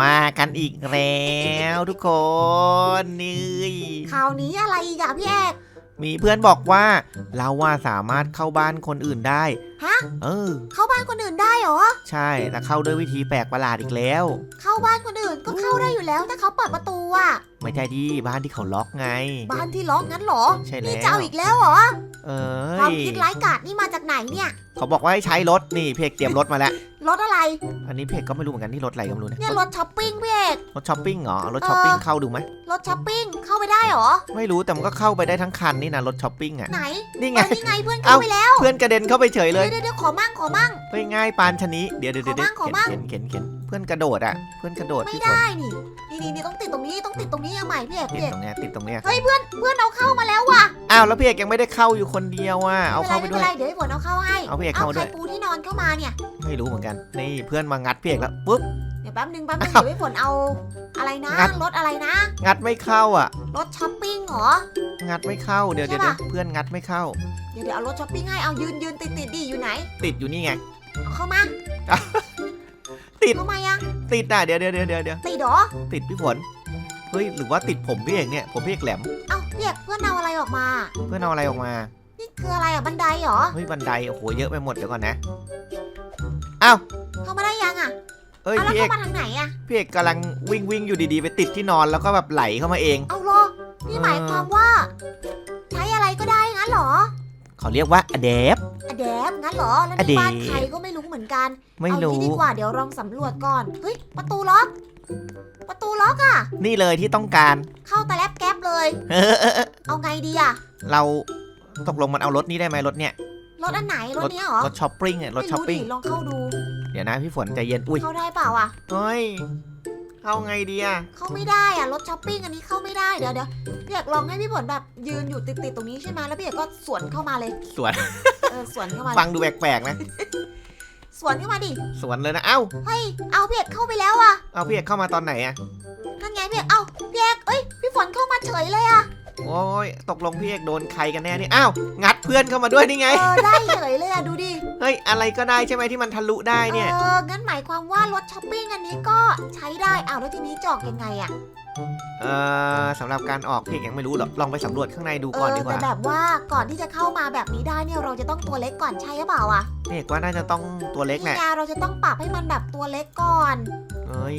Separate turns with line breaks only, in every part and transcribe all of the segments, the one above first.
มากันอีกแล้วทุกคนนี่
คราวนี้อะไรอีกอะพี่เอก
มีเพื่อนบอกว่า เราว่าสามารถเข้าบ้านคนอื่นได้
ฮะ
เออ
เข้าบ้านคนอื่นได้เหรอ
ใช่แต่เข้าด้วยวิธีแปลกประหลาดอีกแล้ว
เข้าบ้านคนอื่นก็เข้าได้อยู่แล้วถ้าเขาเปิดประตูอะ
ไม่ใช่ที่บ้านที่เขาล็อกไง
บ้านที่ล็อกงั้นเหรอ
ใช่แล้ว
นี่เจ้าอีกแล้วเหรอ
เอ
ความ
ย
คิดร้ายกาจนี่มาจากไหนเนี่ย
เขาบอกว่าให้ใช้รถนี่เพกเตรียมรถมาแล้ว
รถอะไร
อันนี้เพกก็ไม่รู้เหมือนกันที่รถอะไรก็ไม่รู้นะ
เนี่ยรถช้อปปิ้งพี่เอก
รถช้อปปิ้งเหรอเอารถช้อปปิ้งเข้าดูไหม
รถช้อปปิ้งเข้าไปได้เหรอ
ไม่รู้แต่มันก็เข้าไปได้ทั้งคันนี่นะรถช้อปปิ้งอะ
ไหน
นี่
เอ
ไง
อนี่ไงเพื่อน
เอ้า
เข้าไปแล้ว
เพื่อนกระเด็นเข้าไปเฉยเลย
เดี๋ยวเดี๋ยวขอมั่งขอมั่ง
เฮ้ยง่ายปานชะนี้เดี๋ยวเดี๋ยวเดี๋ยว
ขอบ้างขอบ้าง
เข็นเข็นเข็น เพื่อนกระโดดอะ เพื่อนกระโดด
ไม่
พี่ฝน
ได้นี่นี่นี่นี่ต้องติดตรงนี้ต้องติดตรงนี้เอาใหม่พี่เอก
ติด
พี่เอก
ตรงเนี้ยติดตรงเนี้ย
เฮ้ยเพื่อนเพื่อนเอาเข้ามาแล้วว่ะ
อ้าวแล้วพี่เอกยังไม่ได้เข้าอยู่คนเดียวอะเอาเข้าไป
ม่
ด้
ป็
วนย
ไรม่ป็นไรเดี๋ยวให้ฝนเอาเข้าให้
เอาพี่เอกเข้า
ใคร
ด้วย
ปูที่นอนเข้ามาเนี่ย
ไม่รู้เหมือนกันนี่เพื่อนมางัดพี่เอกแล้วปุ๊บ
เดี๋ยวแป๊บนึงแป๊บนึง
อ้าว
เดี๋ยวให้ฝนเอาอะไรนะ
งัด
รถอะไรนะ
งัดไม่เข้าอะ
รถช้อปปิ้งเหรอ
งัดไม่เข้าเดี๋ยว
ใช่
เดี๋ยว
ปะ
เดี๋ยวเพื่อนงัดไม่เข้า
เดี๋ยวเดี๋ยวเอารถช้อปปิ้งให้เอายืนยืนติดติดดีอยู่ไหน
ติดอยู่นี่ไง
เอาเข้ามา
ติด
เข้ามายัง
ติดอะเดี๋ยวเดี๋ยวเดี๋ยวเดี๋ยวเดี๋ยว
ติดเหรอ
ติดพี่ฝน เฮ้ยหรือว่าติดผมพี่เอกเนี่ย ผมพี่เอกแหลม
เอ้าพี่เอกเพื่อนเอาอะไรออกมา
เพื่อนเอาอะไรออกมา
นี่คืออะไรอะบันไดเหรอ
เฮ้ยบันไดโอ้โหเยอะไปหมดเดี๋ยวก่อนนะอ้าว
เข้ามาได้ยังอะ
เอ้ย
เอาแล้ว
พี่เอ
เข้ากมาทางไหนอะ
พี่เอกกำลังวิ่งวิ่งอยู่ดีๆ ไปติดที่นอนแล้วก็แบบไหลเข้ามาเอง
เอาเหรอนี่หมายความว่า ใช้อะไรก็ได้งั้นเหรอ
เขาเรียกว่าอเดฟ
อะแดปงั้นเหรอ แล้ว
อะ
นี่
แดป
บ้านใครก็ไม่รู้เหมือนกัน
ไม่
เอา
รู้
งี้ดีกว่าเดี๋ยวลองสำรวจก่อน เฮ้ย ประตูล็อก ประตูล็อกอะ
นี่เลยที่ต้องการ
เข้าตะแลบแก๊บเลย เอาไงดีอะ
เราตกลงมันเอารถนี้ได้ไหมรถเนี่ย
รถอันไหนรถเนี้ยเหรอ
รถช้อปปิ้งเนี่ยรถ
ไม่
ช้อปปิ้ง
ดิลองเข้าดู
เดี๋ยวนะพี่ฝนใจเย็นอุ้ย
เข้าได้เปล่าอะ
เฮ้ย เข้าไงดีอะ
เข้าไม่ได้อะรถช้อปปิ้งอันนี้เข้าไม่ได้เดี๋ยวเดี๋ยวพี่เอกลองให้พี่ฝนแบบยืนอยู่ติดติดๆตรงนี้ใช่ไหมแล้วพี่เอกก็สวนเข้ามาเลย
สวน
เออสวนเข้ามา
ฟังดูแปลกๆนะ
สวนเข้ามาดิ
สวนเลยนะ เอ้า
เฮ้ยเอาพี่เอกเข้าไปแล้วอะ
เอาพี่เอกเข้ามาตอนไหนอะ
นั่นไงพี่เอกเอ้าพี่เอกเอ้ยพี่ฝนเข้ามาเฉยเลยอะ
โอ้ยตกลงพี่เอกโดนใครกันแน่นี่อ้าวงัดเพื่อนเข้ามาด้วยนี่ไง
เออได้เฉยเลยอะดูดิ
เฮ้ยอะไรก็ได้ใช่ไหมที่มันทะลุได้เนี่ย
เอองั้นหมายความว่ารถช้อปปิ้งอันนี้ก็ใช้ได้อ้าวแล้วทีนี้จอกยังไงอะ
เออสำหรับการออกพี่เอกยังไม่รู้หรอกลองไปสำรวจข้างในดู
เอ
ก่อน
อ
ดีก
แต่
ว่า
แบบว่าก่อนที่จะเข้ามาแบบนี้ได้เนี่ยเราจะต้องตัวเล็กก่อนใช่หรือเปล่าอะ
พี่เอกว่าน่าจะต้องตัวเล็ก
นี่
แหละ
ไงเราจะต้องปรับให้มันแบบตัวเล็กก่อน
เฮ้ย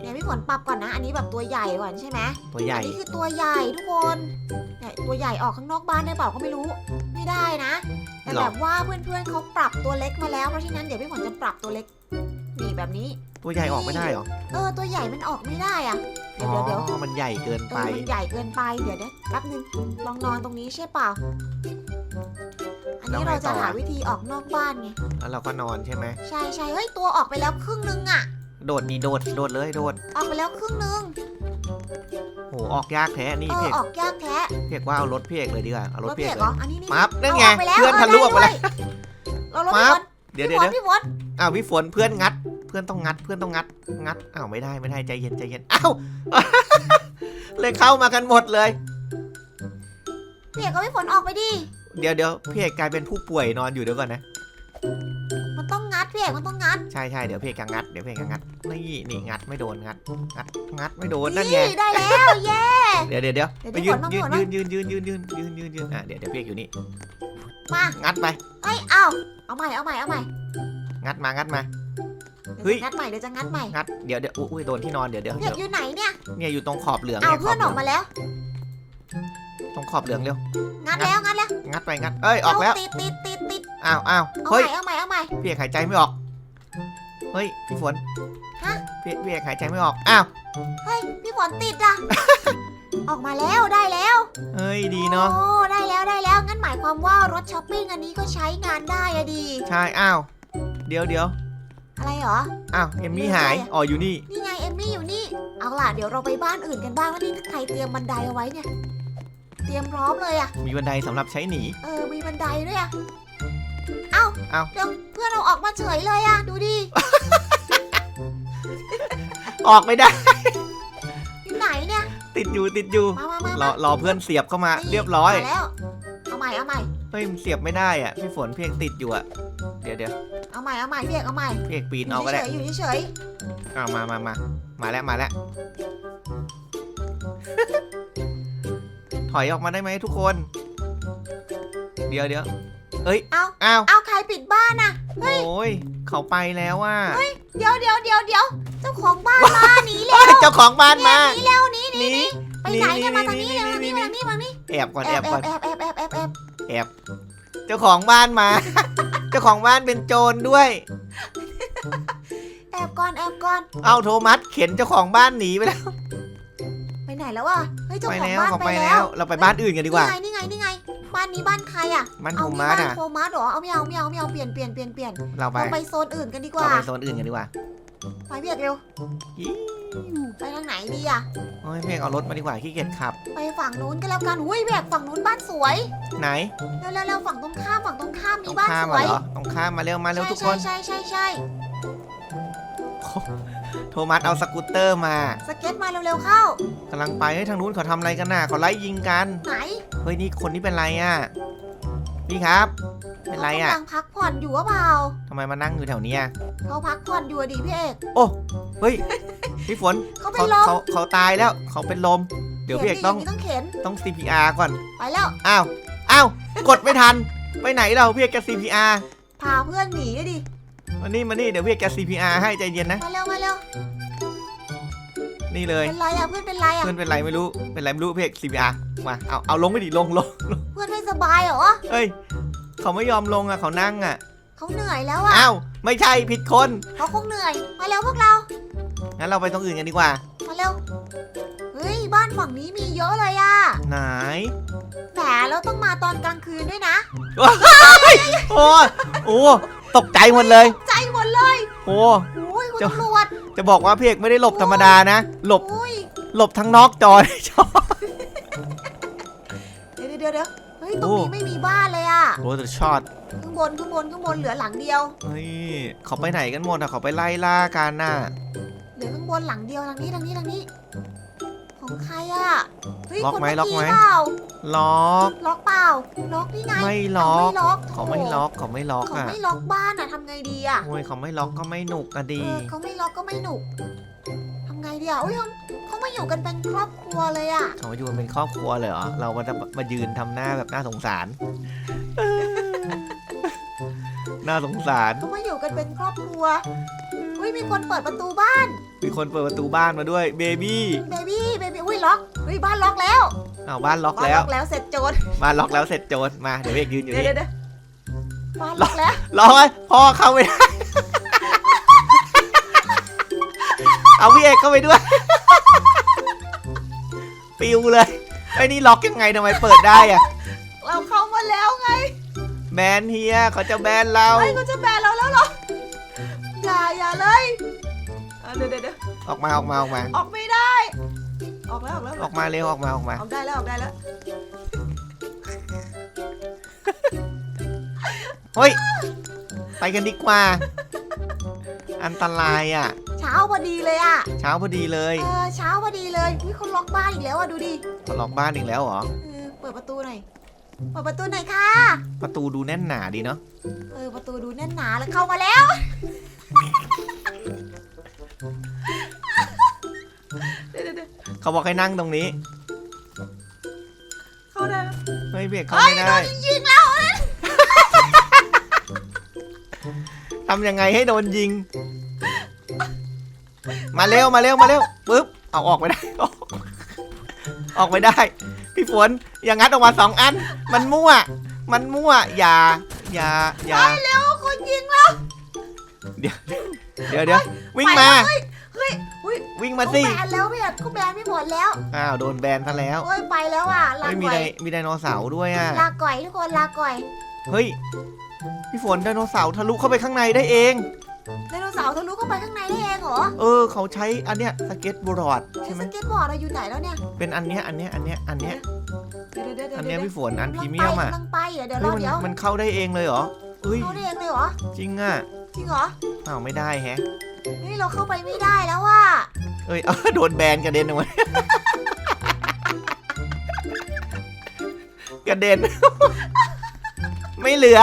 เนี่ยพี่ฝนปรับก่อนนะ อันนี้แบบตัวใหญ่ก่อนใช่ไหม
ตัวใหญ่
อันนี้คือตัวใหญ่ทุกคนเนี่ยตัวใหญ่ออกข้างนอกบ้านได้เปล่าก็ไม่รู้ ไม่ได้นะแต่
หรอ
แบบว่าเพื่อนๆเขาปรับตัวเล็กมาแล้วเพราะฉะนั้นเดี๋ยวพี่ฝนจะปรับตัวเล็กนี่แบบนี้
ตัวใหญ่ออกไม่ได้เหรอ
เออตัวใหญ่มันออกไม่ได้อะ
อ๋
เดี๋ยวเดี๋ยวเดี๋ยว
อมันใหญ่เกิน
เอ
ไป
อมันใหญ่เกินไปเดี๋ยวเดี๋ยวแป๊บนึงลองนอนตรงนี้ใช่เปล่า อันนี้เราจะหาวิธีออกนอกบ้านไง
แล้วเราก็นอนใช่ไหม
ใช่ใช่เฮ้ยตัวออกไปแล้วครึ่งนึงอะ
โดดนี่โดดโดดเลยโดด
ออกไปแล้วครึ่งนึง
โหออกยากแท้นี่
เออ
พี่เอก
ออกยากแท้
พี่เอกว่าเอารถพี่เอกเลยดีกว่าเอารถ
รถ
พี่
เพี
เอยก
กเห
เล
รอยอันนี้นี่
ปั๊บนั่นไงา
ออกปแล้ว
เพื่อนทะลุออกไปแล้ว
เรารถ
ปั๊
พี่ฝ
บ
น
เดี๋ยว
พี่
เดี๋ยว
ฝน
เดี๋ยว
พี่ฝน
อ้าวพี่ฝนเพื่อนงัด เพื่อนต้องงัดเพื่อนต้องงัดงัดอ้าวไม่ได้ไม่ได้ใจเย็นใจเย็นอ้าวเลยเข้ามากันหมดเลย
พี่เอกกับพี่ฝนออกไปดิ
เดี๋ยวเดี๋ยวพี่เอกกลายเป็นผู้ป่วยนอนอยู่เดี๋ยวก่อนนะ
มันต้องงัดพี่เอกมันต้องงัด
ใช่ใช่เดี๋ยวพี่เอกจะงัดเดี๋ยวพี่เอกจะงัดนี่นี่งัดไม่โดนงัดงัดงัดไม่โดนนั่นไง
ได้แล้วเย้
เดี๋ยวเดี๋ยวเดี๋ยว
เดี๋ยว
ไปยืน
เดี๋
ยื
ยวนก่อน
ยืนยืนยืนยืนยืนยืนยืนยืนอะเดี๋ยวเดี๋ยวพี่เอกอยู่นี่
มา
งัดไป
เอ้ยเอาเอาใหม่เอาใหม่เอาใหม่
งัดมางัดมา
เดี๋ยว
เฮ้ย
จะงัดใหม่เดี๋ยวจะงัดใหม่
งัดเดี๋ยวเดี๋ยวอุ้ยโดนที่นอนเดี๋ยวเดี๋ยว
พี่เอ
เดี๋ยว
กอยู่ไหนเนี่ย
เนี่ยอยู่ตรงขอบเหลือง
เอา
เนี่ยข
เพื่
อ
อบน
เห
อ
ลื
อ
อกง
มาแล้ว
ตรงขอบเหลืองเร็ว
งัดแล้วงัดแล้ว
งัดไปงัด เอ้ยออกแล้ว
เาติดติดติดติด
อ้าวอ้าว
เอา
เฮ้ย
ใหม่เอาใหม่เอาใหม่
พี่เอกหายใจไม่ออก เฮ้ยพี่ฝน
ฮะ
พี่พี่เอกหายใจไม่ออก อ้าว
เฮ้ยพี่ฝนติดอะออกมาแล้วได้แล้ว
เฮ้ยดีเนาะ
โอ้ได้แล้วได้แล้วงั้นหมายความว่ารถช้อปปิ้งอันนี้ก็ใช้งานได้อะดี
ใช่ อ้าว เดี๋ยวเดี๋ยว
อะไรเหรอ
อ้าวเอมมี่
ไม่
หาย
ใช่อะ
อ๋ออยู่นี่
นี่ไงเอมมี่อยู่นี่ เอาล่ะเดี๋ยวเราไปบ้านอื่นกันบ้างว่านี่ใครเตรียมบันไดเอาไว้เนี่ย เตรียมพร้อมเลยอะ
มีบันไดสำหรับใช้หนี
เออมีบันไดด้วยอะเอ้า
เอ้า
เดี๋ยวเพื่อนเราออกมาเฉยเลยอะดูดิ
ออกไม่ได้
อยู่ไหนเนี่ย
ติดอยู่ติดอยู่
มามามาร
อรอเพื่อนเสียบเข้ามา
นี่
เรียบร้อย
มาแล้วเอาใหม่เอาใหม่
เฮ้ยมันเสียบไม่ได้อะพี่ฝนเพียงติดอยู่อะเดี๋ยวเดี๋ยว
เอาใหม่เอาใหม่พี่เอกเอาใหม่
พี่เอกปีน
อ
เอา
ยู่
ก็
เฉ
ได้
ยๆอยู่เฉย
เอามามามามาแล้วมาแล้ว ถอยออกมาได้ไหมทุกคน เดี๋ยวเดี๋ยวเอ้ย
ๆเอา
อ้าว
เอาใครปิดบ้านน่ะ
โอ้ยเขาไปแล้วอะ
เดี๋ยวเดี๋ยวเดี๋ยวเดี๋ยวเจ้าของบ้านมาหนีเร็ว
เจ้าของบ้านมา
หนีเร็วหนีหนี
หนี
ไปไหนเนี่ยมาทางนี้
หนี
เร็วทาง
หนี
นี้
หนี
มาทางนี้มาทางนี้
แอบก่อน
แอ
แอ
บบแอ
ก่อน
บแอบแอบแอบแอบแอบ
แอบเจ้าของบ้านมา เจ้าของบ้านเป็นโจรด้วย
แอบก่อนแอบก่อน
เอาโทมัสเข็นเจ้าของบ้านหนีไปแล้ว
ไปไหนแล้ววะเฮ้ยเจ้า
ไป
ของ
แล้ว
บ้าน
เขา
ไป
ไป
แล้
แล้ววเราไปบ้านอื่นกันดีกว่า
นี่ไงนี่ไงนี่ไงบ้านนี้บ้านใครอะ
บ้านโท
เอานี่
มัส
บ้าน
อะ
โทมัสเหรอเอาไม่เอาไม่เอาไม่เอาเปลี่ยนเปลี่ยนเปลี่ยนเปลี่ยน
เราไป
เราไปโซนอื่นกันดีกว่า
เราไปโซนอื่นกันดีกว่า
ไปพี่เอกเร็ว
อี้
ไปทางไหนดีอะ
โอ้ยเมฆเอารถมาดีกว่าขี้เกียจขับ
ไปฝั่งนู้นกันแล้วกันอุ้ยพี่เอกฝั่งนู้นบ้านสวย
ไหน
เร็วเร็วเร็วฝั่งตรงข้ามฝั่งตรงข้าม
ต
มี
รง
บ้าน
ข้าม
ส
มา
วย
เหรอตรงข้ามมาเร็วมาเร็วทุกคน
ใช่ใช่ใช่ใช่
โทมัสเอาสกูตเตอร์มา
สเก็ตมาเร็วเร็วเข้ากำ
ลังไปเฮ้ยทางนู้นเขาทำอะไรกันน่ะเขาไล่ยิงกัน
ไหน
เฮ้ยนี่คนนี้เป็นไรอะ พี่ครับ เป็นไรอะ
เขากำลังพักผ่อนอยู่หรือเปล่า
ทำไมมานั่งอยู่แถวเนี้ย
เขาพักผ่อนอยู่อะดิพี่เอก
เฮ้ย พี่ฝน
เขาไป
เขา
ลม
เขาเขาตายแล้ว เขาเป็นลม เดี๋ยวพี่เอกต้อง
ข็นดิย่านี้ต้องเข็น
ต้อง CPR ก่อน
ไปแล้ว
อ้าว อ้าว กดไม่ทัน ไปไหนเราพี่เอกจะ CPR
พาเพื่อนหนีอะดิ
มานี่มานี่เดี๋ยวพี่เอกจะ CPR ให้ใจเย็นนะ
มาเร็วมาเร็ว
นี่เลย
เป็นไรอะเพื่อนเป็นไรอะ
เพื่อนเป็นไรไม่รู้ เป็นไรไม่รู้พี่เอก CPR มา เอา เอาลงไม่ดิลงลง
เพื่อนไม่ สบายเหรอ
เฮ้ย เขาไม่ยอมลงอะเขานั่งอะ
เขาเหนื่อยแล้วอะ
อ้าวไม่ใช่ผิดคน
เขาคงเหนื่อย มาเร็วพวกเรา
งั้นเราไปตรงอื่นกันดีกว่า
มาเร็ว เฮ้ย บ้านฝั่งนี้มีเยอะเลยอะ
ไหน
แหมเราต้องมาตอนกลางคืนด้วยนะ
โอ้โอ้ตกใจหมดเลย
ใจหมดเลย
โอ้
โอ้ยคุณ
เจ้า
ตำรวจ
จะบอกว่าพี่เอกไม่ได้หลบธรรมดานะ หลบ
โอ้ย
หลบทั้งนอกจอในจอ
เดี๋ยวเดี๋ยวเดี๋ยวเฮ้ยตรง
โอ้
นี้ไม่มีบ้านเลยอะ
โอ้แต่ช็อต
ข้างบนข้างบนข้างบนเหลือหลังเดียว
เฮ้ยเขาไปไหนกันหมดอะเขาไปไล่ล่ากันน่ะ
เหลือข้างบนหลังเดียวทางนี้ทางนี้ทางนี้ ของใครอะเฮ้ย
ล็อก
คน
ไหม
เมื่อ
ล็อกไหม
กี้เปล่า
ล็อก
ล็อกเปล่าล็อกนี่ไง
ไม่ล็อก
เขาไม่ล็อก
เขาไม่ล็อกเขาไม่ล็อก
เขา
อะ
ไม่ล็อกบ้านอะทำไงดีอะ
โอ้ยเขาไม่ล็อกก็ไม่หนุกอะ
เอ
ดี
อเขาไม่ล็อกก็ไม่หนุกทำ ไงดีอะอุ้ยเขาเขามาอยู่กันเป็นครอบครัวเลยอะ
เขาอยู่กันเป็นครอบครัวเลยเหรอ เรามาจะมายืนทำหน้าแบบน่าสงสาร น่าสงสาร
เขามาอยู่กันเป็นครอบครัว อุ้ยมีคนเปิดประตูบ้าน
มีคนเปิดประตูบ้านมาด้วย เบบี้
เบบี้ เบบี้ อุ้ยล็อก อุ้ยบ้านล็อกแล้ว
อ้าวบ้านล็อก
บ้าน
แล้
ล็
ว
อกแล้วเสร็จโจร
บ้านล็อกแล้วเสร็จโจรมา เดี๋ยวเอกยืนอยู่
เดี๋ยว
นี่
เดี๋ยวเดี๋ยวบ้านล็อกแล้ว
รอไว้พ่อเข้าไม่ได้ เอาพี่เอกเข้าไปด้วย ปิวเลย ไอ้นี่ล็อกยังไงทำไมเปิดได้อะ
เราเข้ามาแล้วไง
แบนเฮียเขาจะแบนเรา
ไอ้ยเขาจะแบนเราแล้วเหรออย่าอย่าเลยอะเดี๋ยวเดี๋ยวเดี๋ยว
ออกมาออกมาออกมา
ออกไม่ได้ ออกแล้วออกแล้ว
ออกมาเร็วออกมาออกมา
ออกได้แล้วออกได้แล้ว
เฮ้ย ไปกันดีกว่า อันตรายอะ
เช้าพอดีเลยอะ
เช้าพอดีเลย
เออเช้าพอดีเลยอุ้ยเขาล็อกบ้านอีกแล้วอะดูดิ
มาล็อกบ้านอีกแล้วเหรอ
เออเปิดประตูหน่อยเปิดประตูหน่อยค่ะ
ประตูดูแน่นหนาดีเนาะ
เออประตูดูแน่นหนาแล้วเข้ามาแล้ว เดี๋ยวเดี๋ยวเดี๋ยว
เขาบอกให้นั่งตรงนี้
เข้าได้แล้ว
เฮ้ยเบียกเข้า
เฮ้ย
ไม่
โด
ได้
นยิงแล้ว
ทำยังไงให้โดนยิง มาเร็วมาเร็วมาเร็วปึ๊บเอาออกไม่ได้ ออกไม่ได้ พี่ฝนอย่างงัดออกมาสองอัน มันมั่ว มันมั่วอย่าอย่าอย่า
ไปเร็วคนยิงแล้ว
เดี๋ยวเดี๋ยวเดี๋ยววิ่งมา
ไปแล้วเฮ้ยเฮ้ย
วิ่ง
เขา
มาสิ
แบนแล้วพี่เขาแบนไม่หมดแล้ว
อ้าวโดนแบนซะแล้ว
โอ้ยไปแล้วอะลา
เฮ้ยมี
ก่อ
ได
ย
มีไดโนเสาร์ด้วยอะ
ลาก่อยทุกคนลาก่อย
เฮ้ยพี่ฝนไดโนเสาร์ทะลุเข้าไปข้างในได้เอง
ไดโนเสาร์ทะลุเข้าไปข้างในได้เองเหรอ
เออ เขาใช้อันเนี้ยสเก็ตบอร์ด
ไอ้
ใช่ไหม
สเก็ตบอร์ดเราอยู่ไหนแล้วเนี่ย
เป็นอันเนี้ยอันเนี้ยอันเนี้ยอันเนี้ย
เดี๋ยวเดี๋ยวเดี๋ยว
อัน
เดี๋
เนี้
ย
ยวพี่ฝนอันพรีเมียมอะ
กำลังไปเดี๋ยวเดี๋ยวร
เฮ้
อย
มัน
เดี๋ยว
มันเข้าได้เองเลยเหรอเฮ้ย
เข้าได้เองเลยเหรอ
จริงอะ
จริงเหรอ
อ้าวไม่ได้แฮะ
นี่เราเข้าไปไม่ได้แล้วว่ะ
เอ้ยโดนแบนกระเด็นออกมากระเด็น ไม่เหลือ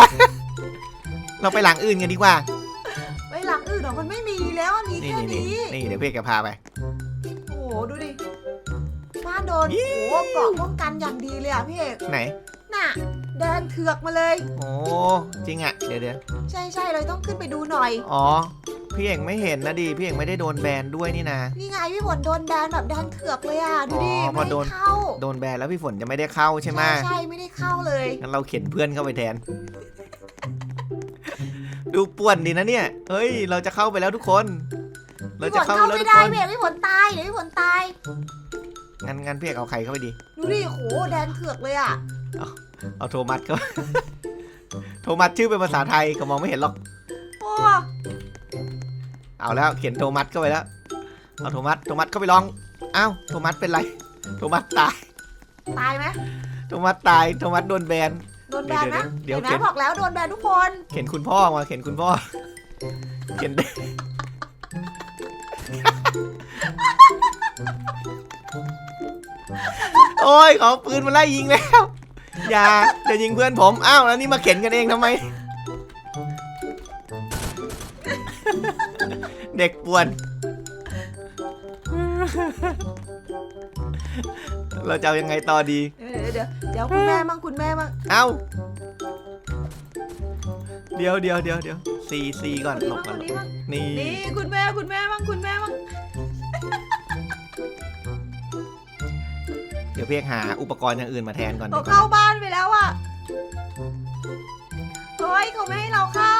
เราไปหลังอื่นกันดีกว่า
นี่แค่
นี่นี่
นี้
นี่เดี๋ยวพี่เอกจะพาไป
โอ้โหดูดิบ้านโดนโอ้โหเกราะป้องกันอย่างดีเลยอะพี่เอก
ไหน
น่ะแดงเถือกมาเลย
โอ้จริงอะ เดี๋ยวเดี๋ยว
ใช่ใช่เลยต้องขึ้นไปดูหน่อย
อ๋อ พี่เอกไม่เห็นนะดิ พี่เอกไม่ได้โดนแบนด้วยนี่นะ
นี่ไงพี่ฝนโดนแดงแบบแดงเถือกเลยอะดูดิ
อ๋อพอ
ไม่
โดน
เข้า
โดนแบนแล้วพี่ฝนจะไม่ได้เข้าใช่ไหม
ใช่ไม่ได้เข้าเลย
งั้นเราเข็นเพื่อนเข้าไปแทน ดูป่วนดีนะเนี่ย เฮ้ย เราจะเข้าไปแล้วทุกคน เรา
พี่ฝ
จะ
น
เข้า
เข้า
แล้ว
ไม่
ทุก
ได้
คน
พี่เอกพี่ฝนตายเดี๋ยวพี่ฝนตาย
งั้นงั้นพี่เอกเอาใครเข้าไปดี
ดูดิโหแดงเถือกเลยอะ
เอาโทมัสเข้าโทมัสชื่อเป็นภาษาไทยก็มองไม่เห็นหรอก
โอ้
เอาแล้วเขียนโทมัสเข้าไปแล้ว เอาโทมัสโทมัสเข้าไปลอง อ้าวโทมัสเป็นไร โทมัสตาย
ตายไหม
โทมัสตาย โทมัสโดนแบน
โดนแบนนะ
เดี๋ยว
เห็นไหม
เดี๋ยว
บอกแล้วโดนแบนทุกคน
เขียนคุณพ่อมาเขียนคุณพ่อ เขียน โอ้ยเขาเอาปืนมาไล่ยิงแล้ว อย่าจะยิงเพื่อนผม อ้าวแล้วนี่มาเข็นกันเองทำไม เด็กป่วน เราจะเอายังไงต่อดี
เดี๋ยวเดี๋ยวเดี๋ยวคุณแม่มั่งคุณแม่มั่ง
เอ้า เดี๋ยวเดี๋ยวเดี๋ยวเดี๋ยวซีซีก่อน
คน
หล
นี้
บ
มั่ง
ก่อน
คนนี้มั่ง
นี่
นี่คุณแม่คุณแม่มั่งคุณแม่มั่ง
ดี๋ยวเพียกหาอุปกรณ์อย่างอื่นมาแทนก่อน
เขา
ดีก
เข้า
ว่า
บ้านไปแล้วอะเฮ้ยเขาไม่ให้เราเข้า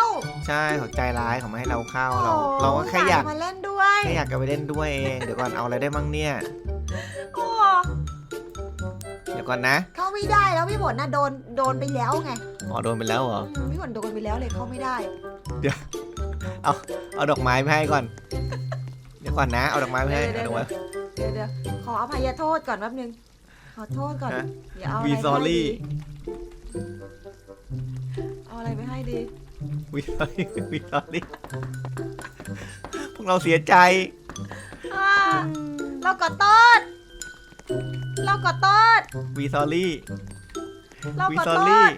ใช่เขาใจร้ายเขาไม่ให้เราเข้าเรา
โอ้
เราก็แค่อยาก
มาเล่นด้วย
แค่อยากจะไปเล่นด้วยเองเดี๋ยวก่อนเอาอะไรได้มั่งเนี่ย
โอ้
เดี๋ยวก่อนนะ
เข้าไม่ได้แล้วพี่ฝนน่ะโดนโดนไปแล้วไง
อ๋อโดนไปแล้วเหรอ
อืมพี่ฝนโดนไปแล้วเลยเข้าไม่ได้
เอาดอกไม้ไปให้ก่อน เดี๋ยวก่อนนะเอาดอกไม้ไปให้
เดี๋ยว
เอาดอกไม้
เดี๋ยวเดี๋ยวขออภัยโทษก่อนแป๊บนึง ขอโทษก่อน
ฮะ
เดี๋ยวเอาอะไร
วี
ไป
ซอ
ให้ดี
รี่
เอาอะไรไปให้ดี
วีซอรี่วีซอรี่พวกเราเสียใจ
อ่าเรากอดโทษเรากอดโทษ
วีซอรี่
เรา
วี
กอด
ซอ
โท
รี่
ษ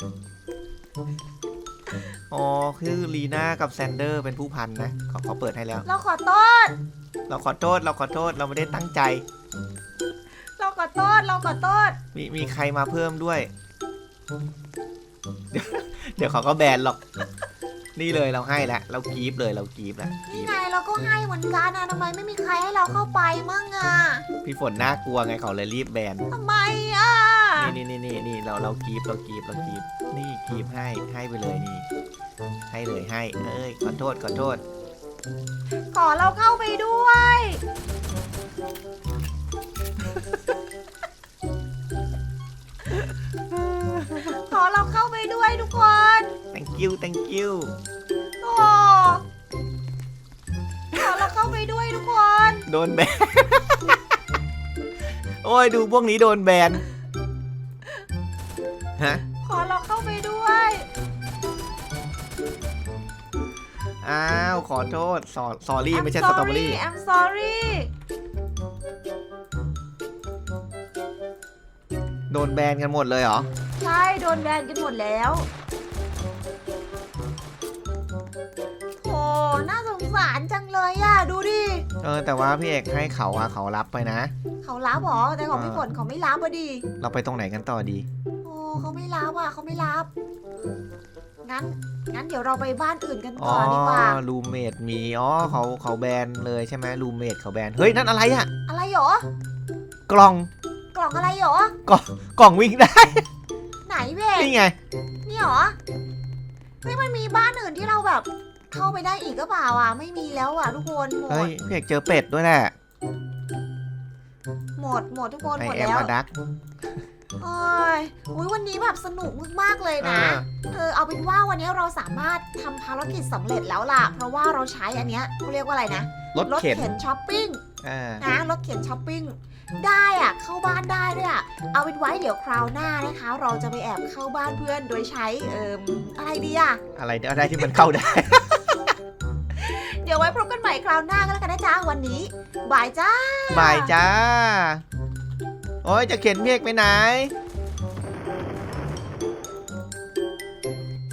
อ๋อ คือลีน่ากับแซนเดอร์เป็นผู้พันนะเขาเขาเปิดให้แล้ว
เราขอโทษ
เราขอโทษ เราขอโทษ เราไม่ได้ตั้งใจ
เราขอ โทษเราขอโทษ
มีมีใครมาเพิ่มด้วย เดี๋ยวเดี๋ยวเขาก็แบนหรอก นี่เลยเราให้แล้วเรากรีฟเลยเรากรีฟแล้วกรี
นี่
ฟ
ไงเราก็ให้เหมือนกันนะทำไมไม่มีใครให้เราเข้าไปมั่งอะ
พี่ฝนน่ากลัวไงเขาเลยรีบแบน
ทำไมอะ
นี่นี่นี่นี่นี่เราเรากรีฟเรากรีฟเรากรีฟนี่กรีฟให้ให้ไปเลยนี่ ให้เลยให้ เอ้ยขอโทษขอโทษ
ขอเราเข้าไปด้วย
you thank you
โอ้ขอเราเข้าไปด้วยทุกคน
โดนแบน โอ้ยดูพวกนี้โดนแบน ฮะ
ขอเราเข้าไปด้วย
อ้าว ขอโทษสอสอรี่
I'm
ไม่ใช่สตรอเบอรี่
sorry I'm sorry
โดนแบนกันหมดเลยเหรอ
ใช่ โดนแบนกันหมดแล้ว น่าสงสารจังเลยอะ ดูดิ
เออแต่ว่าพี่เอกให้เขาอะเขารับไปนะ
เขารับเหรอแต่ของพี่ฝนเขาไม่รับพอดี
เราไปตรงไหนกันต่อดี
โอ้เขาไม่รับอะเขาไม่รับ งั้น งั้นเดี๋ยวเราไปบ้านอื่นกัน
อ๋
ต่
อ
อดีกว่า
รูเมดมี อ๋อเขาเขาแบนเลยใช่ไหมรูเมดเขาแบน เฮ้ย นั่นอะไรอะ
อะไรหรอ
กล่อง
กล่องอะไรหรอ
กล่องวิ่งได้
ไหนเว้ย
นี่ไง
นี่หรอ เฮ้ยมันมีบ้านอื่นที่เราแบบ เข้าไปได้อีกก็เปล่าอะ ไม่มีแล้วอะทุกคนหม
เฮ้
ด
ยพี่เอกเจอเป็ดด้วยแหละ
หมดหมดทุกคน
ไอ
หมด
แอม
แล้ว
มาดัก
โอ้ยอุ๊ยวันนี้แบบสนุกมากๆเลยนะ
อ่า
เออเอาเป็นว่าวันนี้เราสามารถทำภารกิจสำเร็จแล้วล่ะ เพราะว่าเราใช้อันเนี้ยเขาเรียกว่าอะไรนะ
รถเข็น
ช้อปปิ้ง
อ่า
นะรถเข็นช้อปปิ้งได้อะเข้าบ้านได้ด้วยอะเอาเป็นไว้เดี๋ยวคราวหน้านะคะ เราจะไปแอบเข้าบ้านเพื่อนโดยใช้เอ่มอะไรดีอะ
อะไรอะไรที่มันเข้าได้
เดี๋ยวไว้พบกันใหม่คราวหน้ากันแล้วกันนะจ๊ะวันนี้บายจ้า
บายจ้า โอ้ยจะเข็นเมฆไปไหน